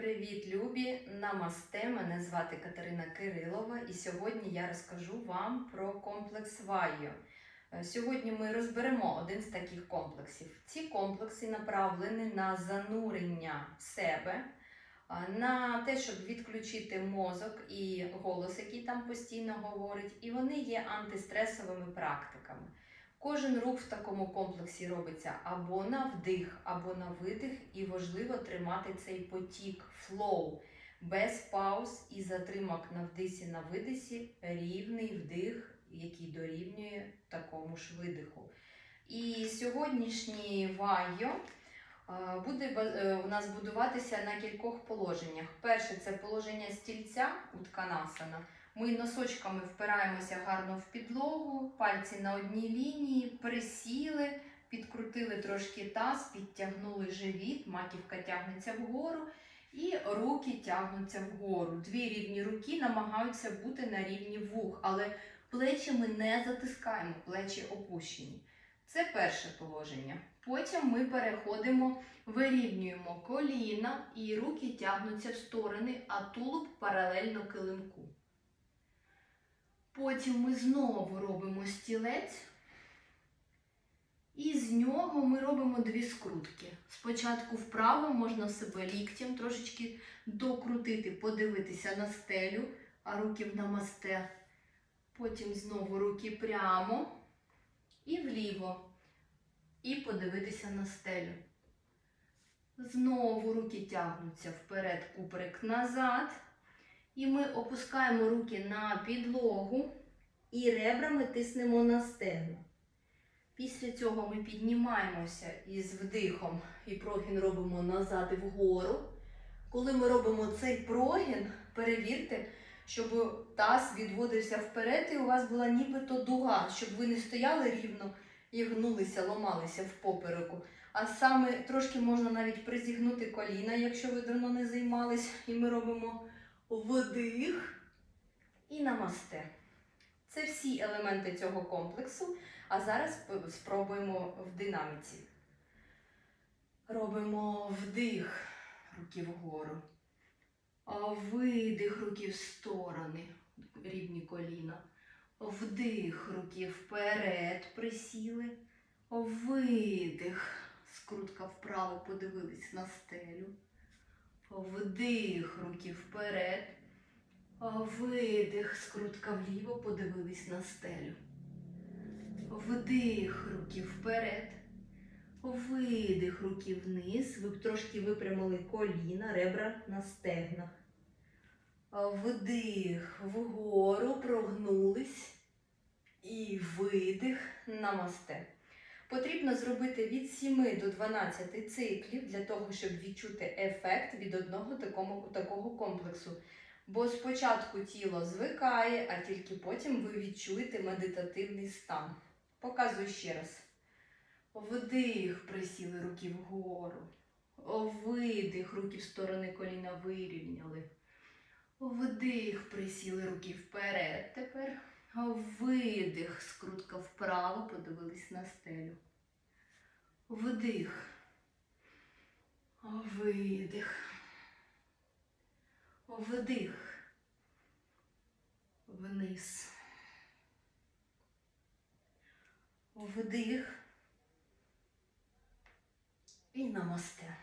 Привіт, любі! Намасте! Мене звати Катерина Кирилова, і сьогодні я розкажу вам про комплекс Вайо. Е, Сьогодні ми розберемо один з таких комплексів. Ці комплекси направлені на занурення в себе, на те, щоб відключити мозок і голос, який там постійно говорить, і вони є антистресовими практиками. Кожен рух в такому комплексі робиться або на вдих, або на видих, і важливо тримати цей потік, флоу, без пауз і затримок на вдисі, на видисі, рівний вдих, який дорівнює такому ж видиху. І сьогоднішній вайо буде е, у нас будуватися на кількох положеннях. Перше це положення стільця утканасана. Ми носочками впираємося гарно в підлогу, пальці на одній лінії, присіли, підкрутили трошки таз, підтягнули живіт, маківка тягнеться вгору, і руки тягнуться вгору. Дві рівні руки намагаються бути на рівні вух, але плечі ми не затискаємо, плечі опущені. Це перше положення. Потім ми переходимо, вирівнюємо коліна і руки тягнуться в сторони, а тулуб паралельно килимку. Потім ми знову робимо стілець, і з нього ми робимо дві скрутки. Спочатку вправо можна себе ліктем трошечки докрутити, подивитися на стелю, а руки в намасте. Потім знову руки прямо і вліво. І подивитися на стелю. Знову руки тягнуться вперед, куприк назад. І ми опускаємо руки на підлогу і ребрами тиснемо на стегно. Після цього ми піднімаємося із вдихом і прогін робимо назад і вгору. Коли ми робимо цей прогін, перевірте, щоб таз відводився вперед, і у вас була нібито дуга, щоб ви не стояли рівно і гнулися, ламалися в попереку. А саме трошки можна навіть призігнути коліна, якщо ви давно не займались, і ми робимо вдих і намасте. Це всі елементи цього комплексу. А зараз спробуємо в динаміці. Робимо вдих, руки вгору. Видих руки в сторони, рівні коліна. Вдих, руки вперед присіли. Видих, скрутка вправо, подивились на стелю. Вдих, руки вперед. Видих, скрутка вліво, подивились на стелю. Вдих, руки вперед. Видих, руки вниз. Ви трошки випрямили коліна, ребра на стегнах. Вдих вгору, прогнулись. І видих намасте. Потрібно зробити від 7 до 12 циклів для того, щоб відчути ефект від одного такого, такого комплексу. Бо спочатку тіло звикає, а тільки потім ви відчуєте медитативний стан. Показую ще раз. Вдих, присіли руки вгору. Видих, руки в сторони коліна вирівняли. Вдих, присіли руки вперед тепер. Видих, скрутка вправо, подивились на стелю. Вдих. Видих. Вдих. Вниз. Вдих. І намасте.